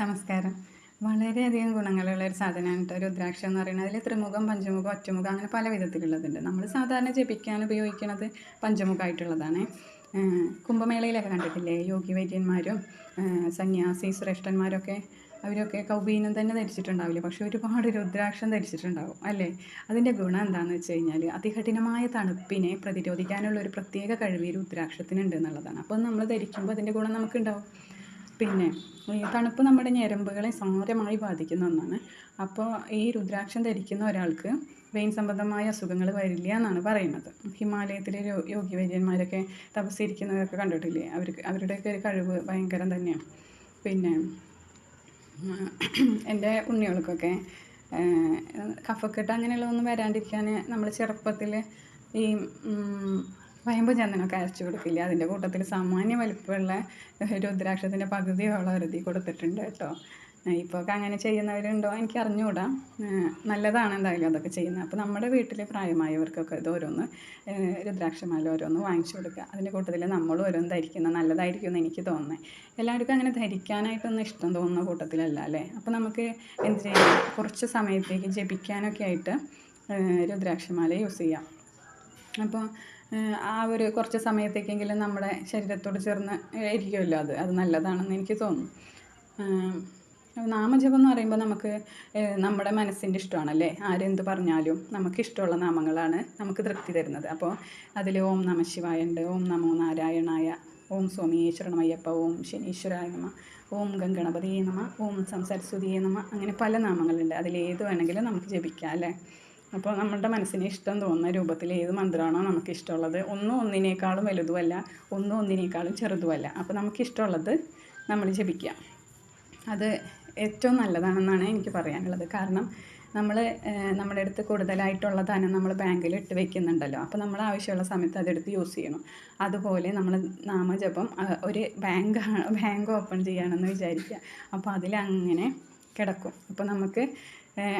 നമസ്കാരം. വളരെയധികം ഗുണങ്ങളുള്ള ഒരു സാധനമാണ് കേട്ടോ. രുദ്രാക്ഷം എന്ന് പറയുന്നത്. അതിൽ ത്രിമുഖം പഞ്ചമുഖം ഒറ്റമുഖം അങ്ങനെ പല വിധത്തിലുള്ളതുണ്ട്. നമ്മൾ സാധാരണ ജപിക്കാൻ ഉപയോഗിക്കുന്നത് പഞ്ചമുഖമായിട്ടുള്ളതാണ് കുംഭമേളയിലൊക്കെ കണ്ടിട്ടില്ലേ? യോഗി വൈദ്യന്മാരും സന്യാസി ശ്രേഷ്ഠന്മാരൊക്കെ അവരൊക്കെ കൗബീനം തന്നെ ധരിച്ചിട്ടുണ്ടാവില്ല? പക്ഷേ ഒരുപാട് രുദ്രാക്ഷം ധരിച്ചിട്ടുണ്ടാവും അല്ലേ? അതിന്റെ ഗുണം എന്താണെന്ന് വെച്ച് കഴിഞ്ഞാൽ അതികഠിനമായ തണുപ്പിനെ പ്രതിരോധിക്കാനുള്ള ഒരു പ്രത്യേക കഴിവ് രുദ്രാക്ഷത്തിനുണ്ട് എന്നുള്ളതാണ്. അപ്പോൾ നമ്മൾ ധരിക്കുമ്പോൾ അതിന്റെ ഗുണം നമുക്കുണ്ടാവും. പിന്നെ ഈ തണുപ്പ് നമ്മുടെ ഞരമ്പുകളെ സാരമായി ബാധിക്കുന്ന ഒന്നാണ്. അപ്പോൾ ഈ രുദ്രാക്ഷം ധരിക്കുന്ന ഒരാൾക്ക് വെയിൻ സംബന്ധമായ അസുഖങ്ങൾ വരില്ല എന്നാണ് പറയുന്നത്. ഹിമാലയത്തിലെ യോഗി വൈദ്യന്മാരൊക്കെ തപസ്സിരിക്കുന്നവരൊക്കെ കണ്ടിട്ടില്ലേ? അവർക്ക് അവരുടെയൊക്കെ ഒരു കഴിവ് ഭയങ്കരം തന്നെയാണ്. പിന്നെ എന്റെ ഉണ്ണികൾക്കൊക്കെ കഫക്കെട്ട് അങ്ങനെയുള്ളതൊന്നും വരാണ്ടിരിക്കാൻ നമ്മൾ ചെറുപ്പത്തിൽ ഈ ഉം, ഞാൻ നിങ്ങൾക്ക് അരച്ചു കൊടുക്കില്ല. അതിന്റെ കൂട്ടത്തിൽ സാമാന്യ വലിപ്പമുള്ള രുദ്രാക്ഷത്തിന്റെ പകുതിയോളം എഴുതി കൊടുത്തിട്ടുണ്ട് കേട്ടോ. ഇപ്പോൾ അങ്ങനെ ചെയ്യുന്നവരുണ്ടോ എനിക്ക് അറിഞ്ഞുകൂടാ നല്ലതാണ് എന്തായാലും അതൊക്കെ ചെയ്യുന്നത്. അപ്പോൾ നമ്മുടെ വീട്ടിൽ പ്രായമായവർക്കൊക്കെ ഇത് ഓരോന്ന് രുദ്രാക്ഷമാല ഓരോന്ന് വാങ്ങിച്ചു കൊടുക്കുക. അതിന്റെ കൂട്ടത്തിൽ നമ്മൾ ഓരോന്ന് ധരിക്കുന്ന നല്ലതായിരിക്കും എന്ന് എനിക്ക് തോന്നുന്നത് എല്ലാവർക്കും അങ്ങനെ ധരിക്കാനായിട്ടൊന്നും ഇഷ്ടം തോന്നുന്ന കൂട്ടത്തിലല്ല അല്ലേ? അപ്പോൾ നമുക്ക് എന്ത് ചെയ്യാം? കുറച്ച് സമയത്തേക്ക് ജപിക്കാനൊക്കെ ആയിട്ട് രുദ്രാക്ഷമാല യൂസ് ചെയ്യാം. അപ്പോൾ ആ ഒരു കുറച്ച് സമയത്തേക്കെങ്കിലും നമ്മുടെ ശരീരത്തോട് ചേർന്ന് ഇരിക്കുമല്ലോ അത്. അത് നല്ലതാണെന്ന് എനിക്ക് തോന്നുന്നു. നാമജപം എന്ന് പറയുമ്പോൾ നമുക്ക് നമ്മുടെ മനസ്സിന്റെ ഇഷ്ടമാണല്ലേ? ആരെന്ത് പറഞ്ഞാലും നമുക്ക് ഇഷ്ടമുള്ള നാമങ്ങളാണ് നമുക്ക് തൃപ്തി തരുന്നത്. അപ്പോൾ അതിൽ ഓം നമ ശിവായ ഉണ്ട് ഓം നമോ നാരായണായ ഓം സോമേശ്വരണമയ്യപ്പ ഓം ശനീശ്വരായ നമ ഓം ഗംഗണപതിയെ നമ ഓം സംസരസ്വതിയെ നമ അങ്ങനെ പല നാമങ്ങളുണ്ട്. അതിലേത് വേണമെങ്കിലും നമുക്ക് ജപിക്കാം അല്ലേ? അപ്പോൾ നമ്മളുടെ മനസ്സിന് ഇഷ്ടം തോന്നുന്ന രൂപത്തിൽ ഏത് മന്ത്രമാണോ നമുക്ക് ഇഷ്ടമുള്ളത്. ഒന്നും ഒന്നിനേക്കാളും വലുതുമല്ല ഒന്നും ഒന്നിനേക്കാളും ചെറുതുമല്ല. അപ്പോൾ നമുക്കിഷ്ടമുള്ളത് നമ്മൾ ജപിക്കുക അത് ഏറ്റവും നല്ലതാണെന്നാണ് എനിക്ക് പറയാനുള്ളത്. കാരണം നമ്മൾ നമ്മുടെ അടുത്ത് കൂടുതലായിട്ടുള്ള ധനം നമ്മൾ ബാങ്കിൽ ഇട്ട് വെക്കുന്നുണ്ടല്ലോ. അപ്പോൾ നമ്മൾ ആവശ്യമുള്ള സമയത്ത് അതെടുത്ത് യൂസ് ചെയ്യണം. അതുപോലെ നമ്മൾ നാമജപം ഒരു ബാങ്ക് ബാങ്ക് ഓപ്പൺ ചെയ്യുകയാണെന്ന് വിചാരിക്കുക. അപ്പോൾ അതിലങ്ങനെ കിടക്കും. അപ്പോൾ നമുക്ക്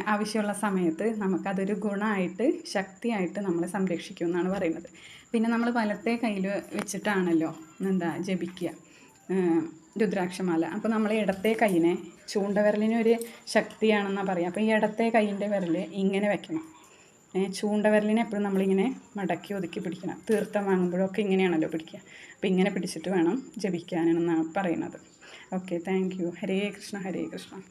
ആവശ്യമുള്ള സമയത്ത് നമുക്കതൊരു ഗുണമായിട്ട് ശക്തിയായിട്ട് നമ്മളെ സംരക്ഷിക്കും എന്നാണ് പറയുന്നത്. പിന്നെ നമ്മൾ വലത്തെ കയ്യിൽ വെച്ചിട്ടാണല്ലോ എന്താ ജപിക്കുക. രുദ്രാക്ഷമാല. അപ്പോൾ നമ്മൾ ഇടത്തെ കൈയിനെ ചൂണ്ട ഒരു ശക്തിയാണെന്നാണ് പറയുക അപ്പോൾ ഈ ഇടത്തെ കൈയിന്റെ വിരൽ ഇങ്ങനെ വെക്കണം. ചൂണ്ട ചൂണ്ടവിരലിനെ എപ്പോഴും നമ്മളിങ്ങനെ മടക്കി ഒതുക്കി പിടിക്കണം. തീർത്ഥം വാങ്ങുമ്പോഴൊക്കെ ഇങ്ങനെയാണല്ലോ പിടിക്കുക. അപ്പോൾ ഇങ്ങനെ പിടിച്ചിട്ട് വേണം ജപിക്കാനെന്നാണ് പറയുന്നത്. Okay thank you. Hare Krishna Hare Krishna.